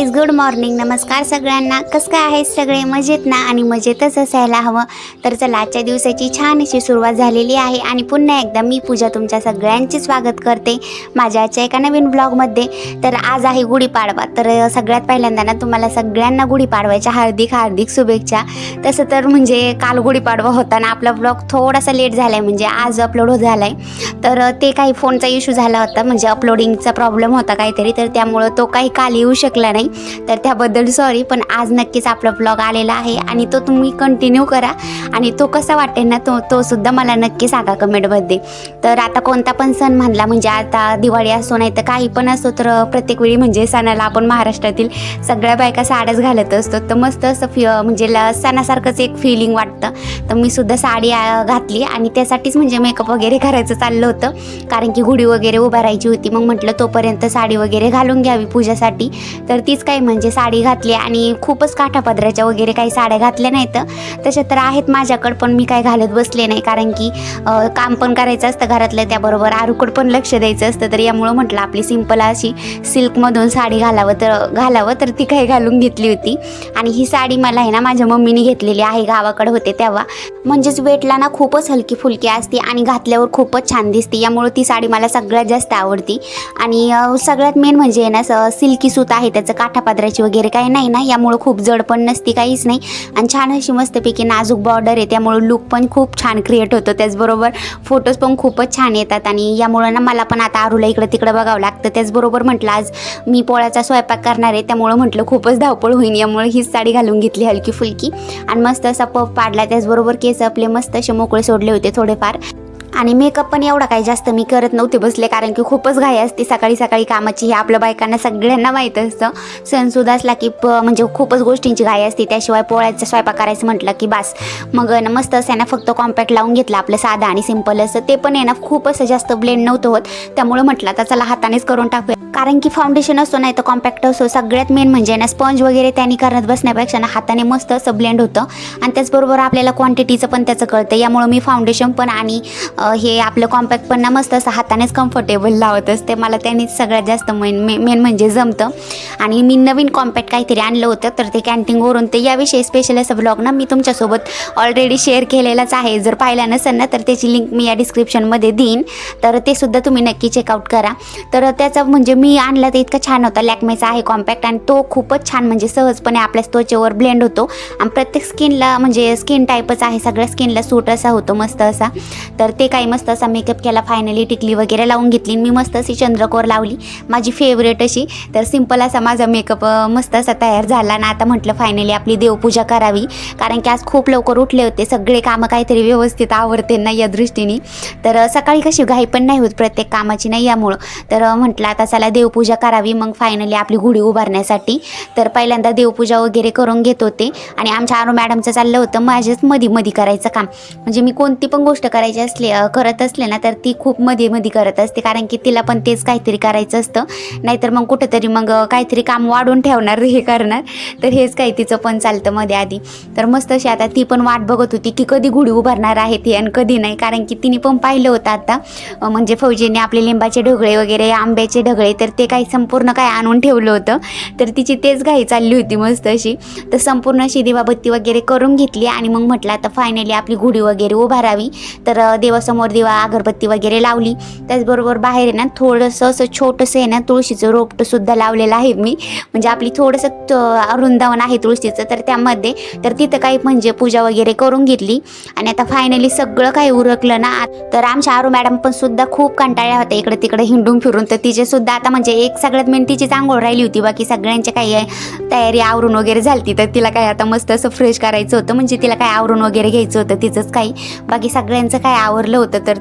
Guys good morning नमस्कार सगळ्यांना. कसं काय आहे सगळे? मजेत ना? आणि मजेतच असायला हवं. तर चला आजच्या दिवसाची छान अशी सुरुवात झालेली आहे. आणि पुन्हा एकदा मी पूजा तुमच्या सगळ्यांचे स्वागत करते माझ्या आजच्या एका नवीन ब्लॉगमध्ये तर आज आहे गुढीपाडवा. तर सगळ्यात पहिल्यांदा ना तुम्हाला सगळ्यांना गुढीपाडव्याच्या हार्दिक हार्दिक शुभेच्छा. तसं तर म्हणजे काल गुढीपाडवा होता ना आपला ब्लॉग थोडासा लेट झाला आहे म्हणजे आज अपलोड झाला आहे तर ते काही फोनचा इश्यू झाला होता. म्हणजे अपलोडिंगचा प्रॉब्लेम होता काहीतरी. तर त्यामुळं तो काही काल येऊ शकला नाही. तर त्याबद्दल सॉरी पण आज नक्कीच आपला ब्लॉग आलेला आहे आणि तो तुम्ही कंटिन्यू करा. आणि तो कसा वाटेल ना तो तो सुद्धा मला नक्की सांगा कमेंटमध्ये तर आता कोणता पण सण म्हणला म्हणजे आता दिवाळी असो नाही तर काही पण असो तर प्रत्येक वेळी म्हणजे सणाला आपण महाराष्ट्रातील सगळ्या बायका साड्याच घालत असतो. तर मस्त असं फि म्हणजे ल- सणासारखंच एक फिलिंग वाटतं. तर मी सुद्धा साडी घातली आणि त्यासाठीच म्हणजे मेकअप वगैरे करायचं चाललं होतं. कारण की गुढी वगैरे उभारायची होती. मग म्हटलं तोपर्यंत साडी वगैरे घालून घ्यावी पूजासाठी. तर तीच काही म्हणजे साडी घातली आणि खूपच काठापदराच्या वगैरे काही साड्या घातल्या नाहीत. तशा तर आहेत माझ्याकडं पण मी काय घालत बसले नाही. कारण की काम पण करायचं असतं घरातलं त्याबरोबर आरूकडं पण लक्ष द्यायचं असतं. तर यामुळं म्हटलं आपली सिंपल अशी सिल्कमधून साडी घालावं तर घालावं तर ती काही घालून घेतली होती. आणि ही साडी मला आहे ना माझ्या मम्मीने घेतलेली आहे गावाकडे होते तेव्हा. म्हणजेच वेटला ना खूपच हलकी फुलकी असते आणि घातल्यावर खूपच छान दिसते. यामुळं ती साडी मला सगळ्यात जास्त आवडती. आणि सगळ्यात मेन म्हणजे आहे ना स- सिल्की सूत आहे त्याचं काठापादराची वगैरे काही नाही ना यामुळं खूप जड पण नसती काहीच नाही. आणि छान अशी मस्तपैकी नाजूक बॉर्डर आहे त्यामुळं लुक पण खूप छान क्रिएट होतं. त्याचबरोबर फोटोज पण खूपच छान येतात आणि यामुळं ना मला पण आता आरूला इकडं तिकडं बघावं लागतं. त्याचबरोबर म्हटलं आज मी पोळ्याचा स्वयंपाक करणार आहे त्यामुळं म्हटलं खूपच धावपळ होईल यामुळे हीच साडी घालून घेतली हलकी फुलकी. आणि मस्त असा पफ पाडला त्याचबरोबर केस आपले मस्त असे मोकळे सोडले होते थोडेफार. आणि मेकअप पण एवढा काही जास्त मी करत नव्हते बसले कारण की खूपच घाई असते सकाळी सकाळी कामाची. हे आपल्या बायकांना सगळ्यांना माहीत असतं. सणसुद्धा असला की प म्हणजे खूपच गोष्टींची घाई असते. त्याशिवाय पोळ्याचा स्वयंपाक करायचं म्हटलं की बास. मग ना मस्त असं आहे ना फक्त कॉम्पॅक्ट लावून घेतलं आपलं साधं आणि सिंपल असं. ते पण आहे ना खूप असं जास्त ब्लेंड नव्हतं होत. त्यामुळे म्हटलं आता चला हातानेच करून टाकूया. कारण की फाउंडेशन असो नाही तर कॉम्पॅक्ट असो सगळ्यात मेन म्हणजे ना स्पंज वगैरे त्यांनी करत बसण्यापेक्षा ना हाताने मस्त असं ब्लेंड होतं. आणि त्याचबरोबर आपल्याला क्वांटिटीचं पण त्याचं कळतं. यामुळं मी फाउंडेशन पण आणि हे आपलं कॉम्पॅक्ट पण ना मस्त असं हातानेच कम्फर्टेबल लावत असते मला त्यांनीच सगळ्यात जास्त मेन मेन म्हणजे जमतं. आणि मी नवीन कॉम्पॅक्ट काहीतरी आणलं होतं तर ते कॅन्टीनवरून ते याविषयी स्पेशल असं ब्लॉग ना मी तुमच्यासोबत ऑलरेडी शेअर केलेलाच आहे. जर पाहिला नसेल ना तर त्याची लिंक मी या डिस्क्रिप्शनमध्ये देईन. तर ते सुद्धा तुम्ही नक्की चेकआउट करा. तर त्याचा म्हणजे मी आणला तर इतका छान होता. लॅकमेचा आहे कॉम्पॅक्ट आणि तो खूपच छान म्हणजे सहजपणे आपल्या त्वचेवर ब्लेंड होतो. आणि प्रत्येक स्किनला म्हणजे स्किन टाईपच आहे. सगळ्या स्किनला सूट असा होतो मस्त असा. तर ते काय काही मस्त असा मेकअप केला फायनली टिकली वगैरे लावून घेतली. मी मस्त अशी चंद्रकोर लावली. माझी फेवरेट अशी. तर सिंपल असा माझा मेकअप मस्त असा तयार झाला ना. आता म्हटलं फायनली आपली देवपूजा करावी. कारण की आज खूप लवकर उठले होते. सगळे कामं काहीतरी व्यवस्थित आवडते ना या दृष्टीने. तर सकाळी कशी घाई पण नाही होत प्रत्येक कामाची नाही यामुळं. तर म्हटलं आता चला देवपूजा करावी. मग फायनली आपली गुढी उभारण्यासाठी. तर पहिल्यांदा देवपूजा वगैरे करून घेत होते. आणि आमच्या आरो मॅडमचं चाललं होतं. माझ्याच मधी मधी करायचं काम. म्हणजे मी कोणती पण गोष्ट करायची असली करत असले ना तर ती खूप मध्ये मध्ये करत असते. कारण की तिला पण तेच काहीतरी करायचं असतं. नाहीतर मग कुठंतरी मग काहीतरी काम वाढून ठेवणार हे करणार. तर हेच काही तिचं पण चालतं मध्ये आधी. तर मस्त अशी आता ती पण वाट बघत होती की कधी गुढी उभारणार आहे ती आणि कधी नाही. कारण की तिने पण पाहिलं होतं आता. म्हणजे फौजीने आपले लिंबाचे ढगळे वगैरे आंब्याचे ढगळे तर ते काही संपूर्ण काय आणून ठेवलं होतं. तर तिची तेच घाई चालली होती मस्त अशी. तर संपूर्ण अशी दिवाबत्ती वगैरे करून घेतली आणि मग म्हटलं आता फायनली आपली गुढी वगैरे उभारावी. तर देवास समोर दिवा अगरबत्ती वगैरे लावली. त्याचबरोबर बाहेर आहे ना थोडंसं असं छोटंसं आहे ना तुळशीचं रोपटंसुद्धा लावलेलं आहे मी. म्हणजे आपली थोडंसं त- वृंदावन आहे तुळशीचं तर त्यामध्ये तर तिथं काही म्हणजे पूजा वगैरे करून घेतली. आणि आता फायनली सगळं काही उरकलं ना तर आमच्या आरू मॅडम पण सुद्धा खूप कंटाळ्या होत्या इकडे तिकडे हिंडून फिरून. तर तिचे सुद्धा आता म्हणजे एक सगळ्यात मेन तिची चांगोळ राहिली होती. बाकी सगळ्यांच्या काही तयारी आवरून वगैरे झाली तर तिला काय आता मस्त असं फ्रेश करायचं होतं. म्हणजे तिला काय आवरून वगैरे घ्यायचं होतं तिचंच काही. बाकी सगळ्यांचं काय आवरलं होतं तर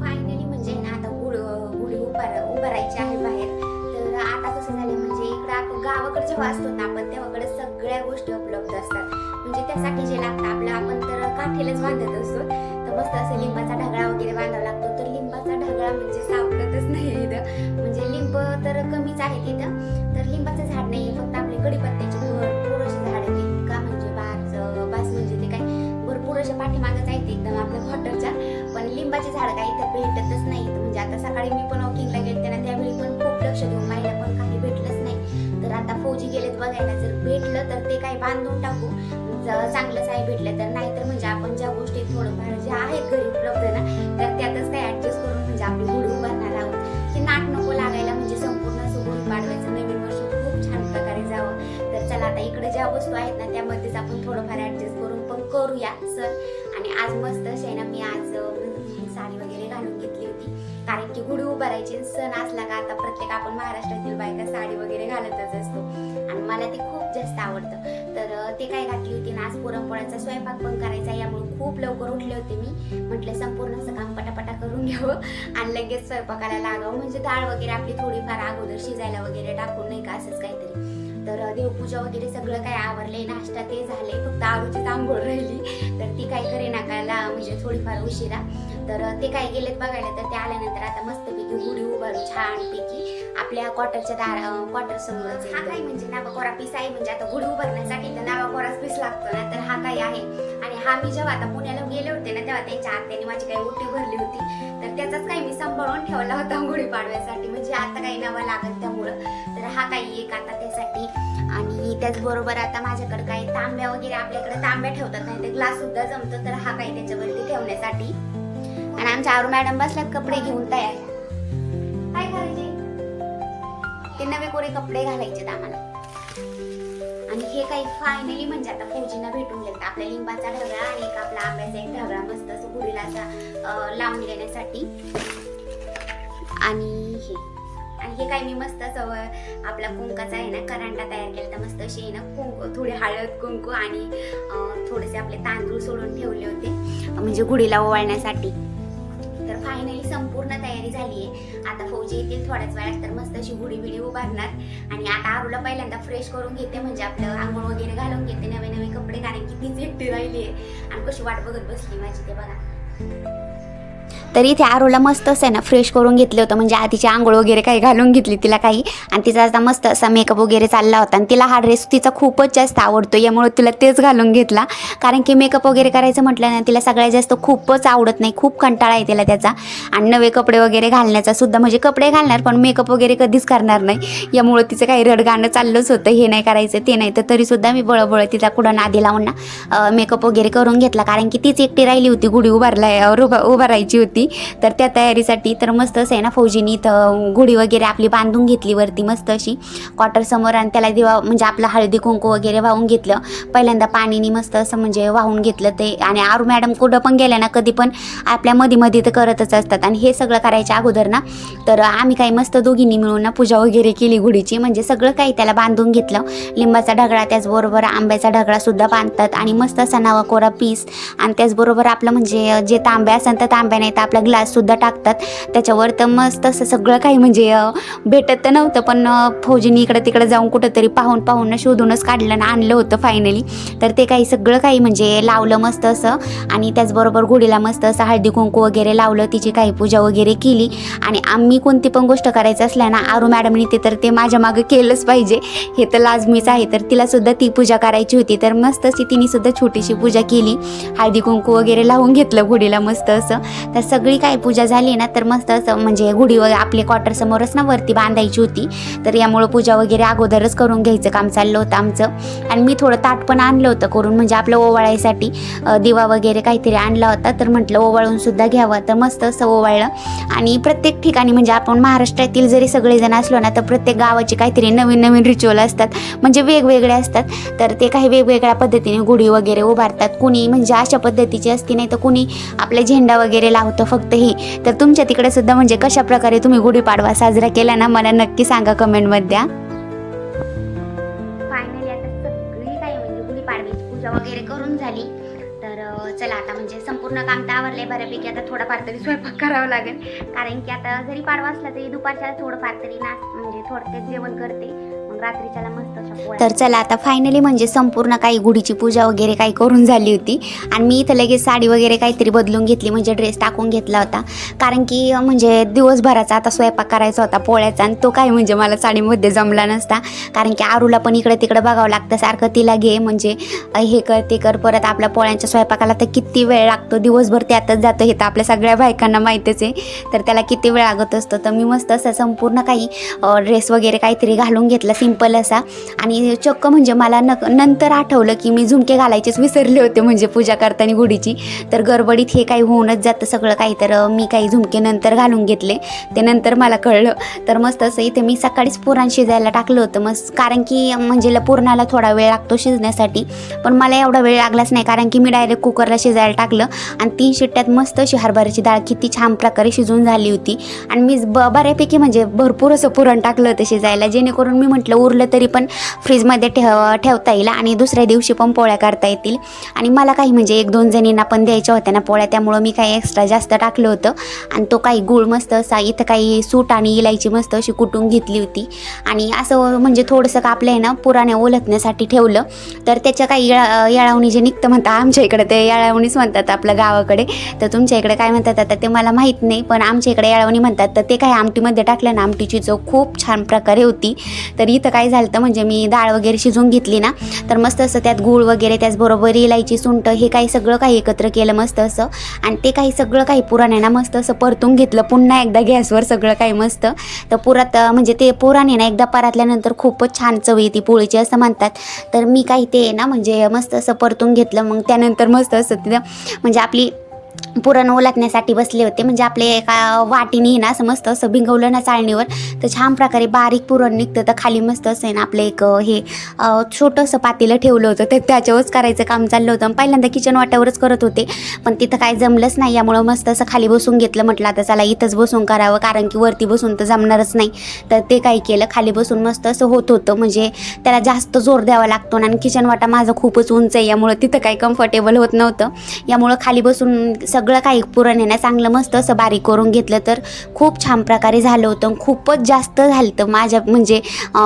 फायनली म्हणजे ना आता गुढ गुढी उभार उभारायची आहे बाहेर. तर आता कसं झालं म्हणजे इकडं आपण गावाकडे जेव्हा असतो ना आपण तेव्हाकडे सगळ्या गोष्टी उपलब्ध असतात. म्हणजे त्यासाठी जे लागतं आपलं आपण तर काठीलाच बांधत असतो. तर मस्त असं लिंबाचा ढगळा वगैरे बांधावा लागतो. तर लिंबाचा ढगळा म्हणजे सापडतच नाही इथं. म्हणजे लिंब तर कमीच आहे तिथं तर लिंबाचं झाड नाही फक्त आपले कडीपत्त्याचे भरपूर असे झाड आहेत. का म्हणजे बास बास म्हणजे ते काय भरपूर अशा पाठीमागच आहेत एकदम आपलं हॉटेलच्या लिंबाची झाड काही इथं भेटतच नाही म्हणजे आता सकाळी मी पण वॉकिंगला गेले ना त्यावेळी पण खूप लक्ष देऊन पाहिलं पण काही भेटलंच नाही. तर आता फौजी गेलेत बघायला जर भेटलं तर ते काही बांधून टाकू. चांगलंच आहे भेटलं तर. नाहीतर म्हणजे आपण ज्या गोष्टी थोडंफार ज्या आहेत घरी उपलब्ध ना तर त्यातच काही ऍडजस्ट करून म्हणजे आपली गुढी उभारणार आहोत. की नाट नको लागायला म्हणजे संपूर्ण असं पाडवायचं नवीन वर्ष खूप छान प्रकारे जावं. तर चला आता इकडे ज्या वस्तू आहेत ना त्यामध्येच आपण थोडंफार ऍडजस्ट करून पण करूया सर. आज मस्त अशी आहे ना मी आज साडी वगैरे घालून घेतली होती. कारण की गुढी उभारायची सण असला का आता प्रत्येक आपण महाराष्ट्रातील बायका साडी वगैरे घालतच असतो. आणि मला ते खूप जास्त आवडतं. तर ते काय घातली होती ना आज पुरणपोळ्याचा स्वयंपाक पण करायचा यामुळे खूप लवकर उठले होते मी. म्हटलं संपूर्ण असं काम पटापटा करून घ्यावं. आणि लगेच स्वयंपाकाला लागावं. म्हणजे डाळ वगैरे आपली थोडीफार अगोदर शिजायला वगैरे टाकून नाही का असंच काहीतरी. तर देवपूजा वगैरे सगळं काय आवरले नाश्ता ते झाले फक्त आरूची आंघोळ राहिली. तर ती काय करे नाकाला म्हणजे थोडीफार उशिरा. तर ते काय गेलेत बघायला तर ते आल्यानंतर आता मस्तपैकी गुढी उभारू छानपैकी आपल्या क्वार्टरच्या दार क्वार्टर समोरच हा काय म्हणजे नावाकोरा पीस आहे म्हणजे आता गुढी उभारण्यासाठी तर नावाकोराच पीस लागतो ना तर हा काय आहे. आणि हा मी जेव्हा आता पुण्याला गेले होते ना तेव्हा त्यांच्या आत्याने माझी काही ओटी भरली होती. तर त्याचाच काही मी सांभाळून ठेवला होता गुढी पाडव्यासाठी म्हणजे आता काही नवं लागत त्यामुळं. तर हा काही एक आता त्यासाठी. आणि त्याचबरोबर आता माझ्याकडे काही तांब्या वगैरे आपल्याकडे तांब्या ठेवतात नाही ते ग्लास सुद्धा जमतो तर हा काही त्याच्यावरती ठेवण्यासाठी. आणि आमच्या आरू मॅडम बसल्यात कपडे घेऊन तयार. काय करायचे नवे कोरे कपडे घालायचे आम्हाला. आणि हे काही फायनली म्हणजे आता फौजींना भेटून गेलं आपल्या लिंबाचा ढगळा आणि एक आपला आंब्याचा एक ढगळा मस्त असं गुढीला असा लावून देण्यासाठी. आणि हे. आणि हे काय मी मस्त असं आपला कुंकाचा आहे ना करांडा तयार केला तर मस्त अशी आहे ना कुंकू थोडी हळद कुंकू आणि थोडेसे आपले तांदूळ सोडून ठेवले होते. म्हणजे गुढीला ओवाळण्यासाठी. फायनली संपूर्ण तयारी झाली आहे आता फौजी येतील थोड्याच वेळात तर मस्त अशी गुढी बिडी उभारणार. आणि आता आरूला पहिल्यांदा फ्रेश करून घेते म्हणजे आपलं आंघोळ वगैरे घालून घेते नवे नवे कपडे कारण की तीच एकटी राहिली आहे आणि कशी वाट बघत बसली माझी ते बघा. तर इथे आरूला मस्त असं आहे ना फ्रेश करून घेतलं होतं. म्हणजे आधीची आंघोळ वगैरे काही घालून घेतली तिला काही. आणि तिचा आता मस्त असा मेकअप वगैरे चालला होता. आणि तिला हा ड्रेस तिचा खूपच जास्त आवडतो. यामुळे तिला तेच घालून घेतला. कारण की मेकअप वगैरे करायचं म्हटलं ना तिला सगळ्यात जास्त खूपच आवडत नाही. खूप कंटाळा आहे तिला त्याचा. आणि नवे कपडे वगैरे घालण्याचा सुद्धा. म्हणजे कपडे घालणार पण मेकअप वगैरे कधीच करणार नाही. यामुळे तिचं काही रडगाणं चाललंच होतं. हे नाही करायचं ते नाही. तर तरीसुद्धा मी बळबळ तिचा कुठं नादी लावून ना मेकअप वगैरे करून घेतला. कारण की तीच एकटी राहिली होती. गुढी उभारला उभा उभारायची होती. तर त्या तयारीसाठी तर मस्त असं आहे ना फौजीनी इथं गुढी वगैरे आपली बांधून घेतली वरती मस्त अशी. क्वार्टर समोर आणि त्याला दिवा म्हणजे आपलं हळदी कुंकू वगैरे वाहून घेतलं. पहिल्यांदा पाणीनी मस्त असं म्हणजे वाहून घेतलं ते. आणि आरू मॅडम कुठं पण गेल्या ना कधी पण आपल्या मध्ये मध्ये तर करतच असतात. आणि हे सगळं करायच्या अगोदर ना तर आम्ही काही मस्त दोघींनी मिळून ना पूजा वगैरे केली गुढीची. म्हणजे सगळं काही त्याला बांधून घेतलं. लिंबाचा ढगळा त्याचबरोबर आंब्याचा ढगळा सुद्धा बांधतात. आणि मस्त असा नवा कोरा पीस. आणि त्याचबरोबर आपलं म्हणजे जे तांब्या असेल तर तांब्या नाही तर आपला ग्लाससुद्धा टाकतात. त्याच्यावर तर मस्त असं सगळं काही म्हणजे भेटत तर नव्हतं पण फौजीनी इकडं तिकडं जाऊन कुठंतरी पाहून पाहून शोधूनच काढलं आणि आणलं होतं फायनली तर ते काही सगळं काही म्हणजे लावलं मस्त असं आणि त्याचबरोबर गुढीला मस्त असं हळदी कुंकू वगैरे लावलं तिची काही पूजा वगैरे केली आणि आम्ही कोणती पण गोष्ट करायचं असल्या ना आरू मॅडमनी ते तर ते माझ्या मागं केलंच पाहिजे. हे तर लाजमीच आहे. तर तिलासुद्धा ती पूजा करायची होती. तर मस्त अशी तिने सुद्धा छोटीशी पूजा केली. हळदी कुंकू वगैरे लावून घेतलं गुढीला मस्त असं. तर सगळी काय पूजा झाली ना तर मस्त असं म्हणजे गुढी वगैरे आपले क्वार्टर समोरच ना वरती बांधायची होती. तर यामुळं पूजा वगैरे अगोदरच करून घ्यायचं काम चाललं होतं आमचं. आणि मी थोडं ताट पण आणलं होतं करून म्हणजे आपलं ओवाळायसाठी दिवा वगैरे काहीतरी आणला होता. तर म्हटलं ओवाळून सुद्धा घ्यावं. तर मस्त असं ओवाळलं. आणि प्रत्येक ठिकाणी म्हणजे आपण महाराष्ट्रातील जरी सगळेजण असलो ना तर प्रत्येक गावाची काहीतरी नवीन नवीन रिच्युअल असतात. म्हणजे वेगवेगळे असतात. तर ते काही वेगवेगळ्या पद्धतीने गुढी वगैरे उभारतात. कुणी म्हणजे अशा पद्धतीची असती नाही तर कुणी आपला झेंडा वगैरे लावतं फक्त ही तर तुमच्या तिकडे सुद्धा म्हणजे कशा प्रकारे तुम्ही गुढीपाडवा साजरा केला ना मला नक्की सांगा कमेंटमध्ये द्या फायनली आता सगळी काही म्हणजे गुढीपाडव्याची पूजा वगैरे करून झाली. तर चला आता म्हणजे संपूर्ण काम तर आवरले बऱ्यापैकी. आता थोडाफार तरी स्वयंपाक करावा लागेल. कारण की आता जरी पाडवा असला तरी दुपारच्या थोडंफार तरी ना म्हणजे थोडक्यात जेवण करते. मग रात्रीच्याला मस्त अशा पोळ्या तर चला आता फायनली म्हणजे संपूर्ण काही गुढीची पूजा वगैरे काही करून झाली होती. आणि मी इथं लगेच साडी वगैरे काहीतरी बदलून घेतली म्हणजे ड्रेस टाकून घेतला होता. कारण की अं, म्हणजे दिवसभराचा आता स्वयंपाक करायचा होता पोळ्याचा आणि तो काय म्हणजे मला साडीमध्ये जमला नसता. कारण की आरूला पण इकडे तिकडे बघावं लागतं सारखं तिला घे म्हणजे हे कर ते कर परत आपल्या पोळ्यांच्या स्वयंपाकाला तर किती वेळ लागतो. दिवसभर त्यातच जातं हे तर आपल्या सगळ्या बायकांना माहीतच आहे. तर त्याला किती वेळ लागत असतो. तर मी मस्त असं संपूर्ण काही ड्रेस वगैरे काहीतरी घालून घेतला. सिंपल असा. आणि चक्क म्हणजे मला न नंतर आठवलं की मी झुमके घालायचेच विसरले होते म्हणजे पूजा करताना गुढीची. तर गडबडीत हे काही होऊनच जातं सगळं काही. तर मी काही झुमके नंतर घालून घेतले. ते नंतर मला कळलं. तर मस्त असं इथे मी सकाळीच पुरण शिजायला टाकलं होतं. मग कारण की म्हणजे ल- पुरणाला थोडा वेळ लागतो शिजण्यासाठी. पण मला एवढा वेळ लागलाच नाही कारण की मी डायरेक्ट कुकरला शिजायला टाकलं. आणि तीन शिट्ट्यात मस्त अशी हरभऱ्याची डाळ किती छान प्रकारे शिजून झाली होती. आणि मी ब बऱ्यापैकी म्हणजे भरपूर असं पुरण टाकलं होतं शिजायला. जेणेकरून मी म्हटलं उरलं तरी पण फ्रीजमध्ये ठेव ठेवता येईल आणि दुसऱ्या दिवशी पण पोळ्या करता येतील. आणि मला काही म्हणजे एक दोन जणींना पण द्यायच्या होत्या ना पोळ्या त्यामुळं मी काही एक्स्ट्रा जास्त टाकलं होतं. आणि तो काही गुळ मस्त असा इथं काही सूट आणि इलायची मस्त अशी कुटून घेतली होती. आणि असं म्हणजे थोडंसं कापलं आहे ना पुराण्या ओलतण्यासाठी ठेवलं. तर त्याच्या काही येळा येळावणी जे निघतं म्हणतात आमच्या इकडे ते येळावणीच म्हणतात आपल्या गावाकडे. तर तुमच्या इकडे काय म्हणतात आता ते मला माहीत नाही पण आमच्या इकडे येळावणी म्हणतात. तर ते काही आमटीमध्ये टाकलं ना आमटीची चव खूप छान प्रकारे होती. तर इथं काय झालं तर म्हणजे मी डाळ वगैरे शिजवून घेतली ना तर मस्त असं त्यात गूळ वगैरे त्याचबरोबर इलायची सुंट हे काही सगळं काही एकत्र केलं मस्त असं. आणि ते काही सगळं काही पुराण आहे ना मस्त असं परतून घेतलं. पुन्हा एकदा गॅसवर सगळं काही मस्त. तर पुरात म्हणजे ते पुराण आहे ना एकदा परातल्यानंतर खूपच छान चव येते पोळीची असं म्हणतात. तर मी काही ते आहे ना म्हणजे मस्त असं परतून घेतलं. मग त्यानंतर मस्त असं तिथं म्हणजे आपली पुरण ओलाटण्यासाठी बसले होते. म्हणजे आपले एका वाटीने ना असं मस्त असं भिंगवलं ना चाळणीवर. तर छान प्रकारे बारीक पुरण निघतं. तर खाली मस्त असं आहे ना आपलं एक हे छोटंसं पातेलं ठेवलं होतं. तर त्याच्यावरच करायचं काम चाललं होतं. पहिल्यांदा किचन वाट्यावरच करत होते. पण तिथं काय जमलंच नाही. यामुळं मस्त असं खाली बसून घेतलं. म्हटलं आता चला इथंच बसून करावं. कारण की वरती बसून तर जमणारच नाही. तर ते काय केलं. खाली बसून मस्त असं होत होतं. म्हणजे त्याला जास्त जोर द्यावा लागतो आणि किचन वाटा माझा खूपच उंच आहे. यामुळं तिथं काही कम्फर्टेबल होत नव्हतं. यामुळं खाली बसून सगळं काही पुरण आहे ना चांगलं मस्त असं बारीक करून घेतलं तर खूप छान प्रकारे झालं होतं खूपच जास्त झालं होतं माझ्या म्हणजे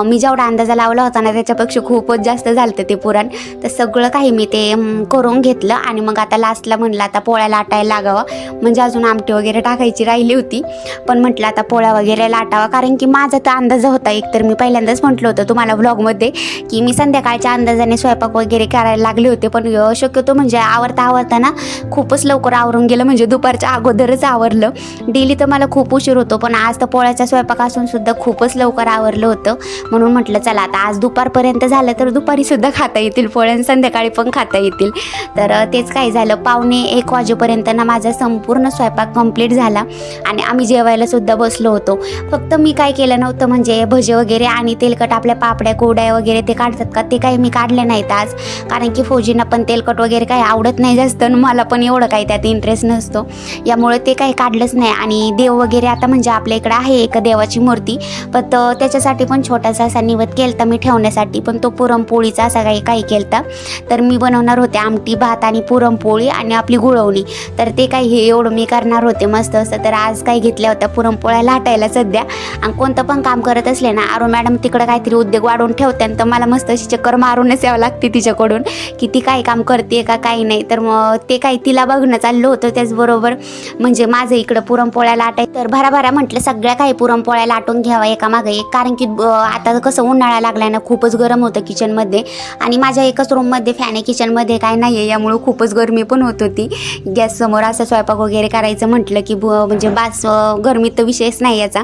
मी जेवढा अंदाजा लावला होता ना त्याच्यापेक्षा खूपच जास्त झालं होतं ते पुरण. तर सगळं काही मी ते करून घेतलं आणि मग आता लास्टला म्हणलं आता पोळ्या लाटायला लागावं. म्हणजे अजून आमटी वगैरे टाकायची राहिली होती. पण म्हटलं आता पोळ्या वगैरे लाटावा. कारण की माझा तर अंदाज होता एकतर मी पहिल्यांदाच म्हटलं होतं तुम्हाला व्लॉगमध्ये की मी संध्याकाळच्या अंदाजाने स्वयंपाक वगैरे करायला लागले होते. पण शक्यतो म्हणजे आवरता आवडताना खूपच लवकर आवरून गेलं. म्हणजे दुपारच्या अगोदरच आवरलं. डेली तर मला खूप उशीर होतो पण आज तर पोळ्याच्या स्वयंपाक असून सुद्धा खूपच लवकर आवरलं होतं. म्हणून म्हटलं चला आता आज दुपारपर्यंत झालं तर दुपारी सुद्धा खाता येतील पोळ्या आणि संध्याकाळी पण खाता येतील. तर तेच काय झालं. पावणे एक वाजेपर्यंत ना माझा संपूर्ण स्वयंपाक कंप्लीट झाला आणि आम्ही जेवायला सुद्धा बसलो होतो. फक्त मी काय केलं नव्हतं म्हणजे भजे वगैरे आणि तेलकट आपल्या पापड्या कोड्या वगैरे ते काढतात का ते काही मी काढले नाहीत आज. कारण की फौजींना पण तेलकट वगैरे काही आवडत नाही जास्त आणि मला पण एवढं काही त्यात इंटरेस्ट नसतो. यामुळे ते काही काढलंच नाही. आणि देव वगैरे आता म्हणजे आपल्या इकडं आहे एक देवाची मूर्ती. पण त्याच्यासाठी पण छोटासा असा निवत केलता मी ठेवण्यासाठी. पण तो पुरणपोळीचा असा काही काही केलता. तर मी बनवणार होते आमटी भात आणि पुरणपोळी आणि आपली गुळवणी. तर ते काही हे एवढं मी करणार होते मस्त असं. तर आज काही घेतल्या होत्या पुरणपोळ्या लाटायला सध्या. आणि कोणतं पण काम करत असले ना आरो मॅडम तिकडं काहीतरी उद्योग वाढवून ठेवते तर मला मस्त अशी चक्कर मारूनच यावं लागते तिच्याकडून. की ती काय काम करते का काही नाही. तर मग ते काही तिला बघणं चाललो होतं त्याचबरोबर म्हणजे माझं इकडं पुरणपोळ्या लाटाय तर भराभरा म्हटलं सगळ्या काही पुरणपोळ्या लाटून घ्यावा एका मागे एक कारण की आता कसं उन्हाळा लागलाय ना खूपच गरम होतं किचनमध्ये आणि माझ्या एकाच रूममध्ये फॅन आहे किचनमध्ये काय नाही आहे यामुळं खूपच गरमी पण होत होती. गॅससमोर असं स्वयंपाक वगैरे करायचं म्हटलं की म्हणजे बास गरमी गरमीत तर विषयच नाही याचा.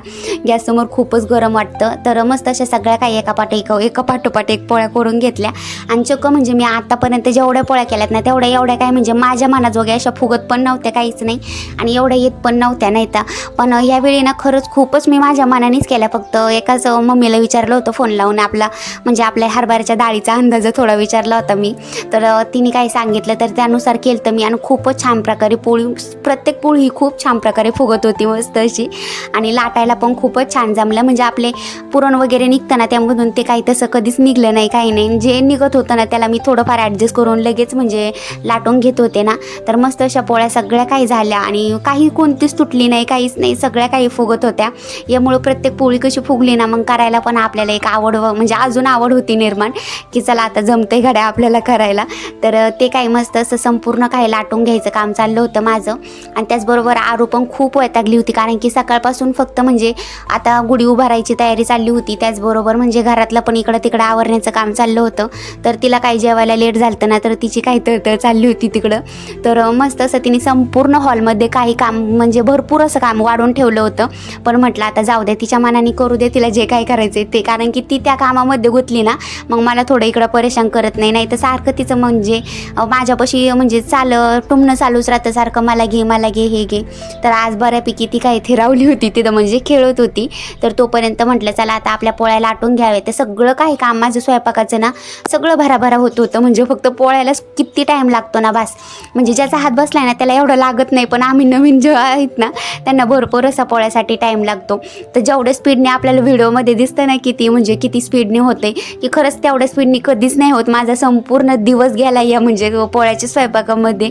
गॅससमोर खूपच गरम वाटतं. तर मस्त अशा सगळ्या काही एका पाठ एक एका पाठोपाठ एक पोळ्या करून घेतल्या. आणि चक्क म्हणजे मी आतापर्यंत जेवढ्या पोळ्या केल्यात ना तेवढ्या एवढ्या काय म्हणजे माझ्या मनाजोग्या अशा फुगत पण नव्हत्या काहीच नाही. आणि एवढ्या येत पण नव्हत्या नाही तर पण यावेळी ना खरंच खूपच मी माझ्या मनानेच केल्या. फक्त एकाच मम्मीला विचारलं होतं फोन लावून. आपला म्हणजे आपल्या हरभऱ्याच्या डाळीचा अंदाज थोडा विचारला होता मी. तर तिने काय सांगितलं तर त्यानुसार केलं तर मी. आणि खूपच छान प्रकारे पोळी प्रत्येक पोळी ही खूप छान प्रकारे फुगत होती मस्त अशी. आणि लाटायला पण खूपच छान जमलं. म्हणजे आपले पुरण वगैरे निघतं ना त्यामधून ते काही तसं कधीच निघलं नाही काही नाही. जे निघत होतं ना त्याला मी थोडंफार ॲडजस्ट करून लगेच म्हणजे लाटून घेत होते ना. तर मस्त अशा पोळ्या सगळ्या काही झाल्या आणि काही कोणतीच तुटली नाही काहीच नाही सगळ्या काही फुगत होत्या. यामुळं प्रत्येक पोळी कशी फुगली ना मग करायला पण आपल्याला एक आवड व- म्हणजे अजून आवड होती निर्माण की चला आता जमते घड्या आपल्याला करायला. तर ते काही मस्त असं संपूर्ण काही लाटून घ्यायचं काम चाललं होतं माझं. आणि त्याचबरोबर आरू पण खूप वैतागली होती कारण की सकाळपासून फक्त म्हणजे आता गुढी उभारायची तयारी चालली होती. त्याचबरोबर म्हणजे घरातलं पण इकडं तिकडं आवरण्याचं काम चाललं होतं. तर तिला काही जेवायला लेट झालं ना तर तिची काही तळतळ चालली होती तिकडं. तर मस्त असं तिने संपूर्ण हॉलमध्ये काही काम म्हणजे भरपूर असं काम वाढून ठेवलं होतं. पण म्हटलं आता जाऊ दे तिच्या मनाने करू दे तिला जे काही करायचं आहे ते. कारण की ती त्या कामामध्ये गुंतली ना मग मला थोडं इकडं परेशान करत नाही. नाही तर सारखं तिचं म्हणजे माझ्यापाशी म्हणजे चाल टुमणं चालूच राहतं सारखं मला घे मला घे हे घे. तर आज बऱ्यापैकी ती काही इथे रावली होती तिथं म्हणजे खेळत होती. तर तोपर्यंत म्हटलं चला आता आपल्या पोळ्या लाटून घ्यावे. ते सगळं काही काम माझं स्वयंपाकाचं ना सगळं भराभरा होत होतं. म्हणजे फक्त पोळ्यालाच किती टाईम लागतो ना बास. म्हणजे ज्याचा हात बसलाय ना त्याला एवढं लागत नाही पण आम्ही नवीन जे आहेत ना त्यांना भरपूर असा पोळ्यासाठी टाईम लागतो. तर जेवढ्या स्पीडने आपल्याला व्हिडिओमध्ये दिसतं ना किती म्हणजे किती स्पीडने होते की खरंच तेवढ्या स्पीडने कधीच नाही होत. माझा संपूर्ण दिवस गेला या म्हणजे पोळ्याच्या स्वयंपाकामध्ये.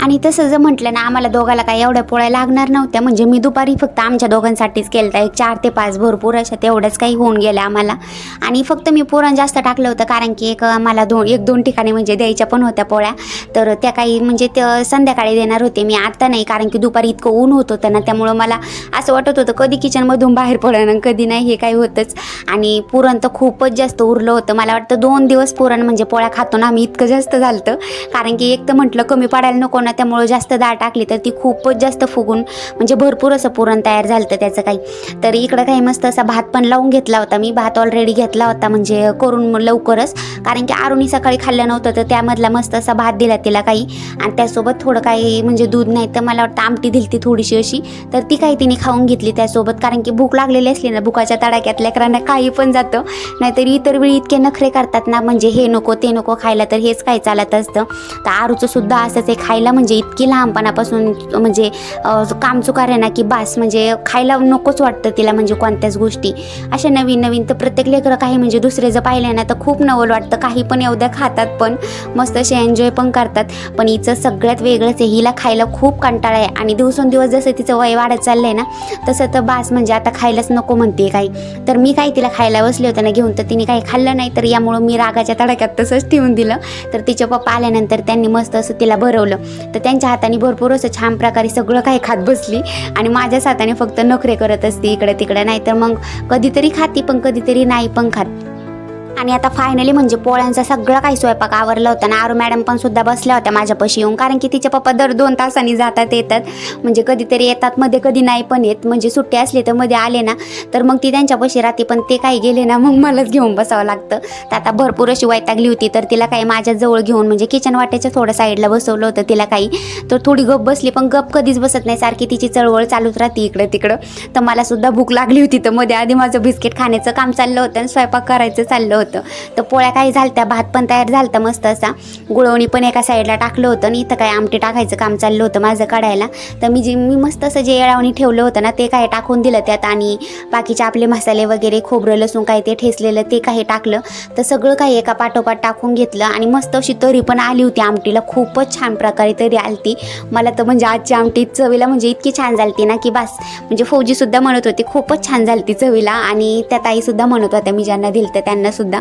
आणि तसं जर म्हटलं ना आम्हाला दोघाला काही एवढ्या पोळ्या लागणार नव्हत्या. म्हणजे मी दुपारी फक्त आमच्या दोघांसाठीच केलं होतं एक चार ते पाच भरपूर अशा तेवढ्याच काही होऊन गेल्या आम्हाला. आणि फक्त मी पुरण जास्त टाकलं होतं कारण की एक मला दोन एक दोन ठिकाणी म्हणजे द्यायच्या पण होत्या पोळ्या. तर त्या काही म्हणजे त्या संध्याकाळी देणार होते. मी आता नाही कारण की दुपारी इतकं ऊन होत होतं ना त्यामुळं मला असं वाटत होतं कधी किचनमधून बाहेर पडणं कधी नाही हे काही होतंच. आणि पुरण तर खूपच जास्त उरलं होतं. मला वाटतं दोन दिवस पुरण म्हणजे पोळ्या खातो ना आम्ही इतकं जास्त झालं कारण की एक तर म्हटलं कमी पडायला नको ना त्यामुळं जास्त डाळ टाकली तर ती खूपच जास्त फुगून म्हणजे भरपूर असं पुरण तयार झालं होतं त्याचं काही. तर इकडं काही मस्त असा भात पण लावून घेतला होता मी भात ऑलरेडी घेतला होता म्हणजे करून मग लवकरच. कारण की आरुणी सकाळी खाल्लं नव्हतं तर त्यामधला मस्त असा भात दिला तिला काही. आणि त्यासोबत थोडं काही म्हणजे दूध नाही तर मला वाटतं आमटी दिली ती थोडीशी अशी. तर ती काही तिने खाऊन घेतली त्यासोबत कारण की भूक लागलेली असली ना भुकाच्या तडाक्यात लेकरांना काही पण जातं. नाहीतर इतर वेळी इतके नखरे करतात ना म्हणजे हे नको ते नको खायला तर हेच काय चालत असतं. तर आरूचं सुद्धा असंच आहे खायला म्हणजे इतकी लहानपणापासून म्हणजे काम चुकार आहे ना की बास म्हणजे खायला नकोच वाटतं तिला म्हणजे कोणत्याच गोष्टी. अशा नवीन नवीन तर प्रत्येक लेकरं काही म्हणजे दुसरे जर पाहिले ना तर खूप नवल वाटतं. काही पण एवढ्या खातात पण. मस्त असे एन्जॉय पण करतात. पण हिचं सगळ्यात वेगळंच आहे. हिला खायला खूप कंटाळा आहे. आणि दिवसेंदिवस जसं तिचं वय वाढत चाललं आहे ना तसं तर बास म्हणजे आता खायलाच नको म्हणते काही. तर मी काही तिला खायला बसले होते ना घेऊन तर तिने काही खाल्लं नाही. तर यामुळं मी रागाच्या तडाक्यात तसंच ठेवून दिलं. तर तिचे पप्पा आल्यानंतर त्यांनी मस्त असं तिला भरवलं. तर त्यांच्या हाताने भरपूर असं छान प्रकारे सगळं काही खात बसली. आणि माझ्याच हाताने फक्त नखरे करत असते इकडे तिकडे. नाही तर मग कधीतरी खाती पण कधीतरी नाही पण खात. आणि आता फायनली म्हणजे पोळ्यांचा सगळा काही स्वयंपाक आवरला होता. ना आरू मॅडम पण सुद्धा बसल्या होत्या माझ्यापाशी येऊन. कारण की तिचे पप्पा दर दोन तासांनी जातात येतात. म्हणजे कधीतरी येतात मध्ये कधी नाही पण येत. म्हणजे सुट्टी असली तर मध्ये आले ना तर मग ती त्यांच्यापाशी राहते. पण ते काही गेले ना मग मलाच घेऊन बसावं लागतं. तर आता भरपूर अशी वैतागली होती. तर तिला काही माझ्या जवळ घेऊन म्हणजे किचन वाट्याच्या थोडं साईडला बसवलं होतं तिला काही. तर थोडी गप बसली पण गप कधीच बसत नाही. सारखी तिची चळवळ चालूच राहते इकडं तिकडं. तर मला सुद्धा भूक लागली होती. तर मध्ये आधी माझं बिस्किट खाण्याचं काम चाललं होतं आणि स्वयंपाक करायचं चाललं होतं. तर पोळ्या काही झालत्या भात पण तयार झालता मस्त असा. गुळवणी पण एका साईडला टाकलं होतं आणि इथं काय आमटी टाकायचं काम चाललं होतं माझं काढायला. तर मी जे मी मस्त असं जे येळावणी ठेवलं होतं ना ते काय टाकून दिलं त्यात आणि बाकीचे आपले मसाले वगैरे खोबरं लसूण काय ते ठेसलेलं ते काही टाकलं. तर सगळं काही एका पाठोपाठ टाकून घेतलं आणि मस्त अशी तरी पण आली होती आमटीला. खूपच छान प्रकारे तरी आली ती मला तर म्हणजे आजची आमटी चवीला म्हणजे इतकी छान झालती ना की बस. म्हणजे फौजीसुद्धा म्हणत होती खूपच छान झालती चवीला आणि त्या ताईसुद्धा म्हणत होत्या मी ज्यांना दिलं तर त्यांनासुद्धा.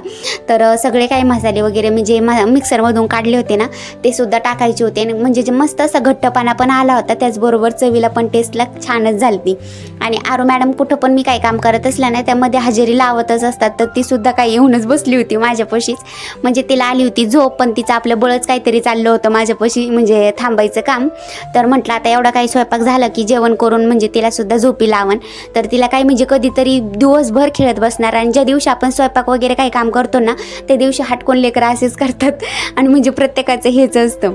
तर सगळे काही मसाले वगैरे मी जे म मिक्सरमधून काढले होते ना ते सुद्धा टाकायचे होते. आणि म्हणजे जे मस्त असा घट्टपणा पण आला होता त्याचबरोबर चवीला पण टेस्टला छानच झालती. आणि आरो मॅडम कुठं पण मी काही काम करत असलं ना त्यामध्ये हजेरी लावतच असतात. तर ती सुद्धा काही येऊनच बसली होती माझ्यापाशीच. म्हणजे तिला आली होती झोप पण तिचं आपलं बळच काहीतरी चाललं होतं माझ्यापाशी म्हणजे थांबायचं काम. तर म्हटलं आता एवढा काही स्वयंपाक झालं की जेवण करून म्हणजे तिला सुद्धा झोपी लावण तर तिला काही म्हणजे कधीतरी दिवसभर खेळत बसणार. आणि ज्या दिवशी आपण स्वयंपाक वगैरे काही काम काम करतो ना त्या दिवशी हाटकोण लेकरं असेच करतात. आणि म्हणजे प्रत्येकाचं हेच असतं.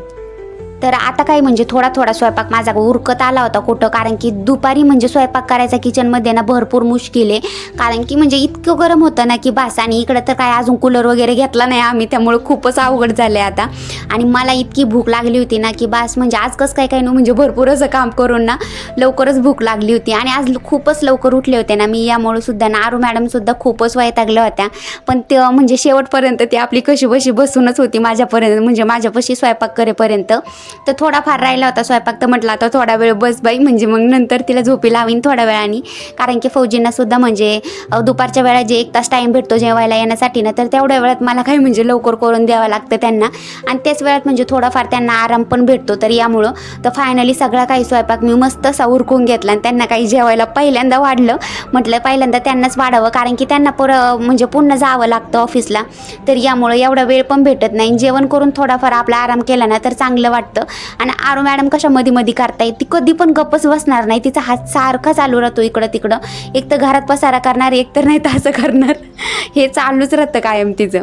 तर आता काय म्हणजे थोडा थोडा स्वयंपाक माझा उरकत आला होता कुठं? कारण की दुपारी म्हणजे स्वयंपाक करायचा किचनमध्ये ना भरपूर मुश्किल आहे. कारण की म्हणजे इतकं गरम होतं ना की बास आणि इकडं तर काय अजून कूलर वगैरे घेतला नाही आम्ही त्यामुळे खूपच अवघड झालं आहे आता. आणि मला इतकी भूक लागली होती ना की बास म्हणजे आज कसं काय काय न म्हणजे भरपूर असं काम करून ना लवकरच भूक लागली होती. आणि आज खूपच लवकर उठले होते ना मी यामुळे सुद्धा ना आरू मॅडमसुद्धा खूपच वैतागल्या होत्या. पण ते म्हणजे शेवटपर्यंत ती आपली कशी बशी बसूनच होती माझ्यापर्यंत म्हणजे माझ्यापाशी स्वयंपाक करेपर्यंत. तर थोडाफार राहिला होता स्वयंपाक तर म्हटलं आता थोडा वेळ बस बाई म्हणजे मग नंतर तिला झोपी लावीन थोड्या वेळाने कारण की फौजींना सुद्धा म्हणजे दुपारच्या वेळा जे एक तास टाईम भेटतो जेवायला येण्यासाठी ना तर तेवढ्या वेळात मला काही म्हणजे लवकर करून द्यावं लागतं त्यांना. आणि त्याच वेळात म्हणजे थोडाफार त्यांना आराम पण भेटतो तर यामुळं. तर फायनली सगळा काही स्वयंपाक मी मस्त असा उरकून घेतला आणि त्यांना काही जेवायला पहिल्यांदा वाढलं. म्हटलं पहिल्यांदा त्यांनाच वाढावं कारण की त्यांना पर म्हणजे पुन्हा जावं लागतं ऑफिसला तर यामुळं एवढा वेळ पण भेटत नाही. जेवण करून थोडाफार आपला आराम केला ना तर चांगलं वाटतं. वाटतं आणि आरो मॅडम कशा मध्ये मध्ये करताय ती कधी पण गप्पच बसणार नाही. तिचा हात सारखा चालू राहतो इकडं तिकडं. एक तर घरात पसारा करणार एक तर नाही तर असं करणार. हे चालूच राहतं कायम तिचं.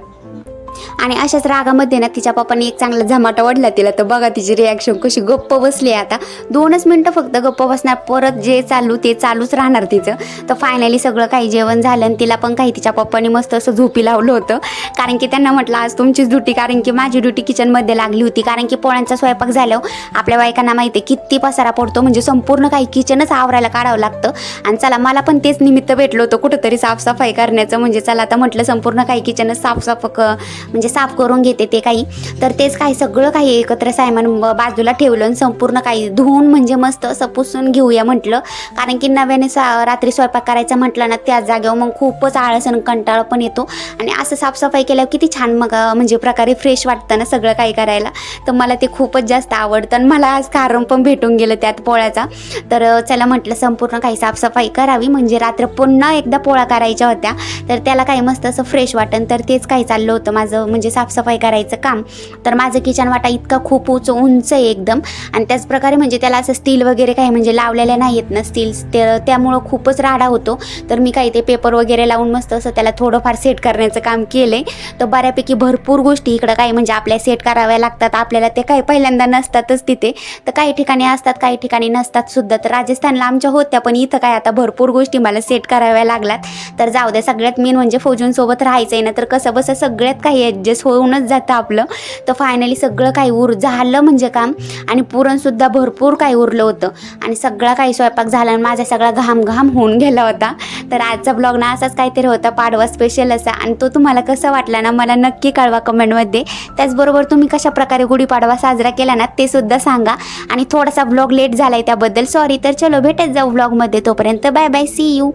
आणि अशाच रागामध्ये ना तिच्या पप्पाने एक चांगला झमाटा ओढला तिला. तर बघा तिची रिॲक्शन कशी गप्प बसली आहे आता. दोनच मिनटं फक्त गप्प बसणार परत जे चालू ते चालूच राहणार तिचं. तर फायनली सगळं काही जेवण झालं आणि तिला पण काही तिच्या पप्पाने मस्त असं झोपी लावलं होतं. कारण की त्यांना म्हटलं आज तुमचीच ड्युटी कारण की माझी ड्युटी किचनमध्ये लागली होती. कारण की पोळ्यांचा स्वयंपाक झाल्यावर आपल्या बायकांना माहिती आहे किती पसारा पडतो. म्हणजे संपूर्ण काही किचनच आवरायला काढावं लागतं. आणि चला मला पण तेच निमित्त भेटलं होतं कुठंतरी साफसफाई करण्याचं. म्हणजे चला आता म्हटलं संपूर्ण काही किचनच साफसाफ क म्हणजे म्हणजे साफ करून घेते ते काही. तर तेच काही सगळं काही एकत्र सायमान बाजूला ठेवलं आणि संपूर्ण काही धुवून म्हणजे मस्त असं पुसून घेऊया म्हटलं. कारण की नव्याने सा रात्री स्वयंपाक करायचा म्हटलं ना त्या जागेवर मग खूपच आळस आणि कंटाळा पण येतो. आणि असं साफसफाई केल्यावर किती छान मग म्हणजे प्रकारे फ्रेश वाटतं ना सगळं काही करायला. तर मला ते खूपच जास्त आवडतं आणि मला आज कारण पण भेटून गेलं त्यात पोळ्याचा. तर चला म्हटलं संपूर्ण काही साफसफाई करावी. म्हणजे रात्र पुन्हा एकदा पोळा करायच्या होत्या. तर त्याला काही मस्त असं फ्रेश वाटन तर तेच काही चाललं होतं माझं. म्हणजे साफसफाई करायचं काम तर माझं किचन वाटा इतका खूप उंच उंच आहे एकदम. आणि त्याच प्रकारे म्हणजे त्याला असं स्टील वगैरे काही म्हणजे लावलेल्या नाही आहेत ना स्टील तर त्यामुळं खूपच राडा होतो. तर मी काही ते पेपर वगैरे लावून मस्त असं त्याला थोडंफार सेट करण्याचं काम केलं आहे तर बऱ्यापैकी भरपूर गोष्टी इकडं काही म्हणजे आपल्या सेट कराव्या लागतात. आपल्याला ते काही पहिल्यांदा नसतातच तिथे. तर काही ठिकाणी असतात काही ठिकाणी नसतात सुद्धा. तर राजस्थानला आमच्या होत्या पण इथं काय आता भरपूर गोष्टी मला सेट कराव्या लागल्यात. तर जाऊ द्या सगळ्यात मेन म्हणजे फौजूंसोबत राहायचं आहे ना तर कसं बसं सगळ्यात काही ॲडजस्ट होऊनच जातं आपलं. तर फायनली सगळं काही उर झालं म्हणजे काम. आणि पुरणसुद्धा भरपूर काही उरलं होतं. आणि सगळा काही स्वयंपाक झाला आणि माझा सगळा घाम घाम होऊन गेला होता. तर आजचा ब्लॉग ना असाच काहीतरी होता. पाडवा स्पेशल असा. आणि तो तुम्हाला कसा वाटला ना मला नक्की कळवा कमेंटमध्ये त्याचबरोबर तुम्ही कशा प्रकारे गुढीपाडवा साजरा केला ना ते सुद्धा सांगा. आणि थोडासा ब्लॉग लेट झाला आहे त्याबद्दल. सॉरी तर चलो भेटत जाऊ ब्लॉगमध्ये तोपर्यंत बाय बाय सी यू